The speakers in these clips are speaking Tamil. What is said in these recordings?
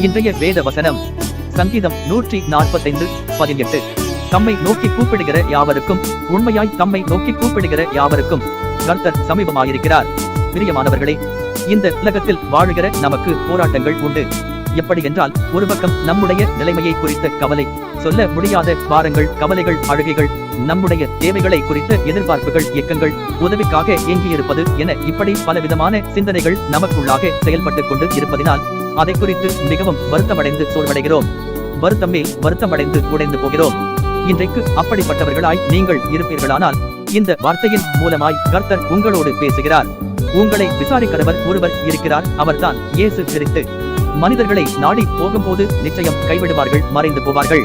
இன்றைய வேத வசனம். சங்கீதம் நூற்றி நாற்பத்தைந்து பதினெட்டு. தம்மை நோக்கி கூப்பிடுகிற யாவருக்கும் உண்மையாய் தம்மை நோக்கி கூப்பிடுகிற யாவருக்கும் கர்த்தர் சமீபமாயிருக்கிறார். பிரியமானவர்களே இந்த உலகத்தில் வாழுகிற நமக்கு போராட்டங்கள் உண்டு. எப்படி என்றால் ஒரு பக்கம் நம்முடைய நிலைமையை குறித்த கவலை. சொல்ல முடியாத பாரங்கள் கவலைகள் அழுகைகள் நம்முடைய தேவைகளை குறித்த எதிர்பார்ப்புகள் இயக்கங்கள் உதவிக்காக இயங்கியிருப்பது என இப்படி பலவிதமான சிந்தனைகள் நமக்குள்ளாக செயல்பட்டுக் கொண்டு இருப்பதினால் அதை குறித்து மிகவும் வருத்தமடைந்து சோர்வடைகிறோம். வருத்தமே வருத்தமடைந்து உடைந்து போகிறோம். இன்றைக்கு அப்படிப்பட்டவர்களாய் நீங்கள் இருப்பீர்களானால் இந்த வார்த்தையின் மூலமாய் கர்த்தர் உங்களோடு பேசுகிறார். உங்களை விசாரிக்கிறவர் ஒருவர் இருக்கிறார். அவர்தான் இயேசு கிறிஸ்து. மனிதர்களை நாடி போகும்போது நிச்சயம் கைவிடுவார்கள் மறைந்து போவார்கள்.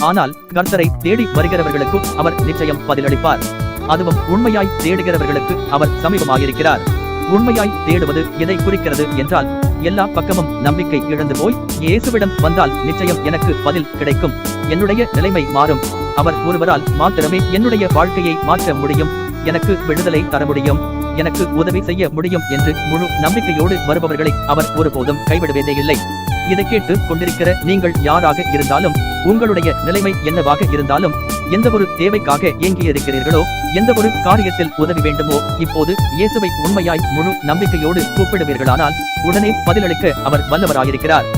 ஆனால் கர்த்தரை தேடி வருகிறவர்களுக்கு அவர் நிச்சயம் பதிலளிப்பார். அதுவும் உண்மையாய் தேடுகிறவர்களுக்கு அவர் சமீபமாயிருக்கிறார். உண்மையாய் தேடுவது எதை குறிக்கிறது என்றால் எல்லா பக்கமும் நம்பிக்கை இழந்து போய் இயேசுவிடம் வந்தால் நிச்சயம் எனக்கு பதில் கிடைக்கும். என்னுடைய நிலைமை மாறும். அவர் ஒருவரால் மாத்திரமே என்னுடைய வாழ்க்கையை மாற்ற முடியும். எனக்கு விடுதலை தர முடியும். எனக்கு உதவி செய்ய முடியும் என்று முழு நம்பிக்கையோடு வருபவர்களை அவர் ஒருபோதும் கைவிடுவதே இல்லை இதை கேட்டு கொண்டிருக்கிற நீங்கள் யாராக இருந்தாலும் உங்களுடைய நிலைமை என்னவாக இருந்தாலும் எந்த ஒரு தேவைக்காக ஏங்கி இருக்கிறீர்களோ எந்த ஒரு காரியத்தில் உதவி வேண்டுமோ இப்போது இயேசுவை உண்மையாய் முழு நம்பிக்கையோடு கூப்பிடுவீர்களானால் உடனே பதிலளிக்க அவர் வல்லவராயிருக்கிறார்.